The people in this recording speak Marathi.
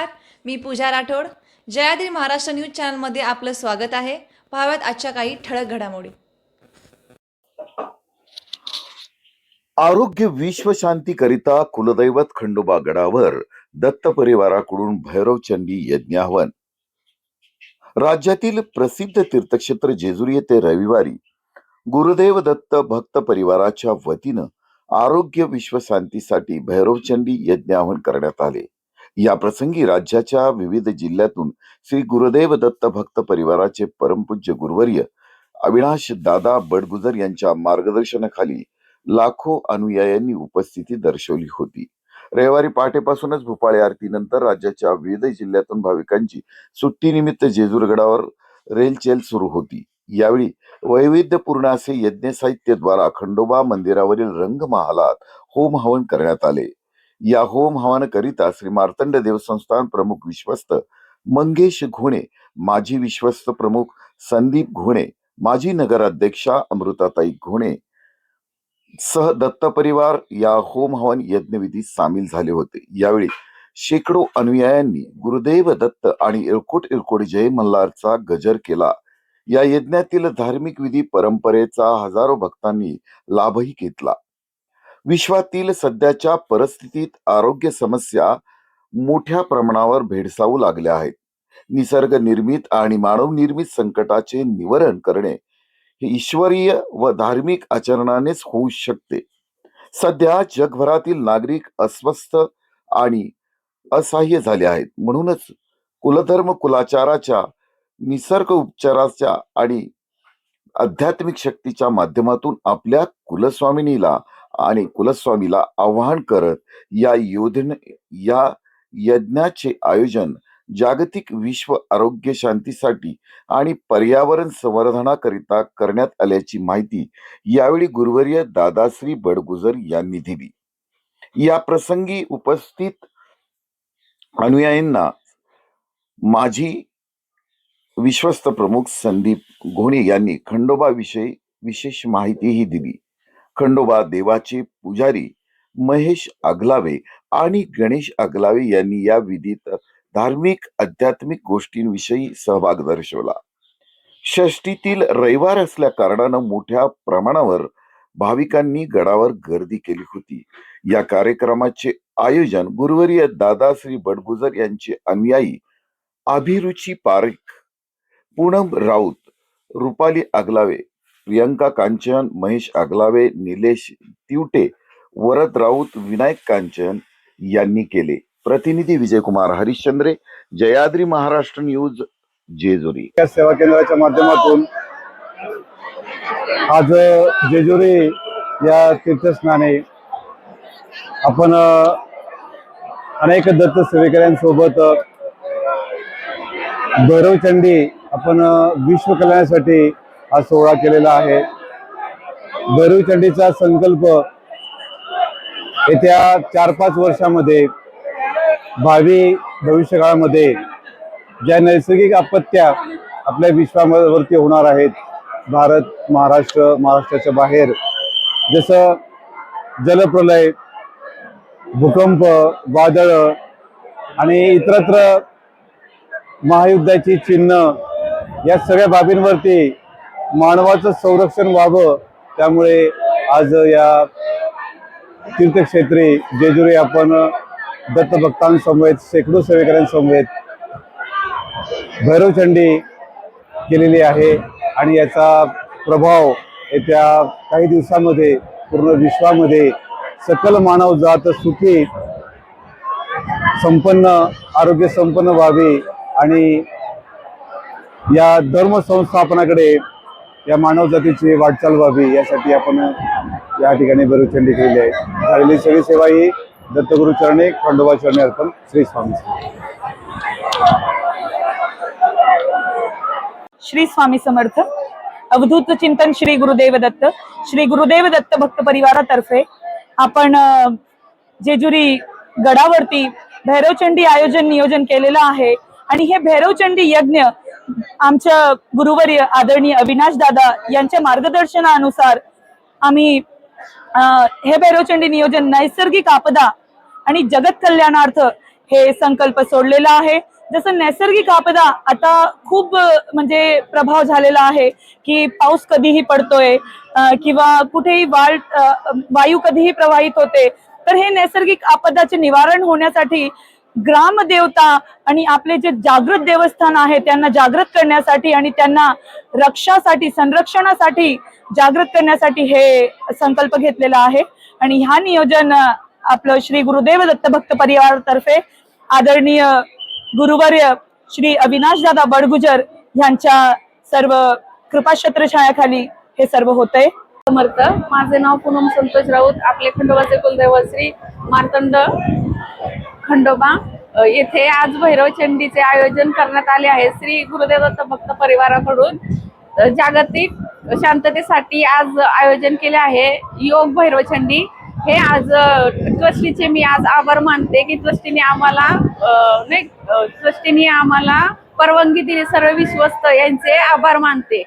नमस्कार मी पूजा राठोड. जयाद्री महाराष्ट्र न्यूज चॅनलमध्ये आपलं स्वागत आहे. पाहाव्यात आजच्या काही ठळक घडामोडी. आरोग्य विश्वशांतीकरिता कुलदैवत खंडोबा गडावर दत्त परिवाराकडून भैरव चंडी यज्ञाहवन राज्यातील प्रसिद्ध तीर्थक्षेत्र जेजुरी येथे रविवारी गुरुदेव दत्त भक्त परिवाराच्या वतीनं आरोग्य विश्वशांतीसाठी भैरवचंडी यज्ञाहवन करण्यात आले. या प्रसंगी राज्याच्या विविध जिल्ह्यातून श्री गुरुदेव दत्त भक्त परिवाराचे परमपूज्य गुरुवर्य अविनाश दादा बडगुजर यांच्या मार्गदर्शनाखाली लाखो अनुयायांनी उपस्थिती दर्शवली होती. रविवारी पहाटेपासूनच भोपाळे आरतीनंतर राज्याच्या विविध जिल्ह्यातून भाविकांची सुट्टीनिमित्त जेजूरगडावर रेलचेल सुरू होती. यावेळी वैविध्यपूर्ण असे यज्ञ साहित्यद्वारा खंडोबा मंदिरावरील रंगमहालात होम हवन करण्यात आले. या होम हवनाकरिता श्री मार्तंड देव संस्थान प्रमुख विश्वस्त मंगेश घोणे माजी विश्वस्त प्रमुख संदीप घोणे माजी नगराध्यक्षा अमृताताई घोणे सह दत्त परिवार या होम हवन यज्ञविधीत सामील झाले होते. यावेळी शेकडो अनुयायांनी गुरुदेव दत्त आणि इळकोट इळकोट जय मल्हारचा गजर केला. या यज्ञातील धार्मिक विधी परंपरेचा हजारो भक्तांनी लाभही घेतला. विश्वातील सध्याच्या परिस्थितीत आरोग्य समस्या मोठ्या प्रमाणावर भेडसावू लागल्या आहेत. निसर्ग निर्मित आणि मानव निर्मित संकटाचे निवारण करणे हे ईश्वरीय व धार्मिक आचरणानेच होऊ शकते. सध्या जगभरातील नागरिक अस्वस्थ आणि असहाय्य झाले आहेत. म्हणूनच कुलधर्म कुलाचाराच्या निसर्ग उपचाराच्या आणि आध्यात्मिक शक्तीच्या माध्यमातून आपल्या कुलस्वामिनीला आणि कुलस्वामीला आवाहन करत या योजने या यज्ञाचे आयोजन जागतिक विश्व आरोग्य शांतीसाठी आणि पर्यावरण संवर्धनाकरिता करण्यात आल्याची माहिती यावेळी गुरुवर्य दादाश्री बडगुजर यांनी दिली. या प्रसंगी उपस्थित अनुयायींना माजी विश्वस्त प्रमुख संदीप घोणे यांनी खंडोबाविषयी विशेष माहितीही दिली. खंडोबा देवाचे पुजारी महेश अगलावे आणि गणेश अगलावे यांनी या विधीत धार्मिक आध्यात्मिक गोष्टींविषयी सहभाग दर्शवला. षष्टीतील रविवार असल्या कारणानं मोठ्या प्रमाणावर भाविकांनी गडावर गर्दी केली होती. या कार्यक्रमाचे आयोजन गुरुवर्य दादाश्री बडगुजर यांचे अनुयायी अभिरुची पारेख पूनम राऊत रुपाली आगलावे प्रियंका कांचन महेश आगलावे निलेश तिवटे वरद राऊत विनायक कांचन यांनी केले. प्रतिनिधी विजयकुमार हरिश्चंद्रे जयाद्री महाराष्ट्र न्यूज जेजुरी. या सेवा केंद्राच्या माध्यमातून आज जेजुरी या तीर्थस्नाने आपण अनेक दत्त सेवेकऱ्यांसोबत भैरवचंडी आपण विश्व कल्याणासाठी हा सोहळा केलेला आहे. भैरवचंडीचा संकल्प येत्या चार पाच वर्षामध्ये भावी भविष्यकाळामध्ये ज्या नैसर्गिक आपत्त्या आपल्या विश्वावरती होणार आहेत भारत महाराष्ट्र महाराष्ट्राच्या बाहेर जसं जलप्रलय भूकंप वादळ आणि इतरत्र महायुद्धाची चिन्ह या सगळ्या बाबींवरती मानवाचं संरक्षण व्हावं. त्यामुळे आज या तीर्थक्षेत्री जेजुरी आपण दत्तभक्तांसमवेत शेकडो सेवेकऱ्यांसमवेत भैरवचंडी केलेली आहे. आणि याचा प्रभाव येत्या काही दिवसामध्ये पूर्ण विश्वामध्ये सकल मानव जात सुखी संपन्न आरोग्य संपन्न व्हावी. आणि या धर्म संस्थापनाकडे या मानव जातीची वाटचाल व्हावी यासाठी आपण या ठिकाणी भैरवचंडी केलेली आहे. झालेली सगळी सेवा ही दत्तगुरु चरणे खंडोबा चरणे अर्पण श्री स्वामी श्री स्वामी समर्थ. अवधूत चिंतन श्री गुरुदेव दत्त. श्री गुरुदेव दत्त भक्त परिवारातर्फे आपण जेजुरी गडावरती भैरवचंडी आयोजन नियोजन केलेलं आहे. आणि हे भैरवचंडी यज्ञ आमच्या गुरुवर्य आदरणीय अविनाश दादा यांच्या मार्गदर्शनानुसार आम्ही हे भैरवचंडी नियोजन नैसर्गिक आपदा आणि जगत कल्याणार्थ हे संकल्प सोडलेला आहे. जसं नैसर्गिक आपदा आता खूप म्हणजे प्रभाव झालेला आहे की पाऊस कधीही पडतोय किंवा कुठेही वाळ वायू कधीही प्रवाहित होते तर हे नैसर्गिक आपदाचे निवारण होण्यासाठी ग्रामदेवता आणि आपले जे जागृत देवस्थान आहे त्यांना जागृत करण्यासाठी आणि त्यांना रक्षासाठी संरक्षणासाठी जागृत करण्यासाठी हे संकल्प घेतलेला आहे. आणि ह्या नियोजन आपलं श्री गुरुदेव दत्त भक्त परिवारातर्फे आदरणीय गुरुवर्य श्री अविनाश दादा बडगुजर यांच्या सर्व कृपाक्षत्र छायाखाली हे सर्व होतंय. समर्थ. माझे नाव पूनम संतोष राऊत. आपले खंडोबाचे कुलदैव श्री मार्तंड खंडोबा. येथे आज भैरव चंडीचे आयोजन करण्यात आले आहे. श्री गुरुदेव दत्त भक्त परिवाराकडून. जागतिक शांततेसाठी आज आयोजन केले आहे. योग भैरव चंडी. हे आज ट्रस्टीचे मी आज आभार मानते की ट्रस्टीने आम्हाला नाही ट्रस्टीने आम्हाला परवानगी दिली. सर्व विश्वस्त यांचे आभार मानते.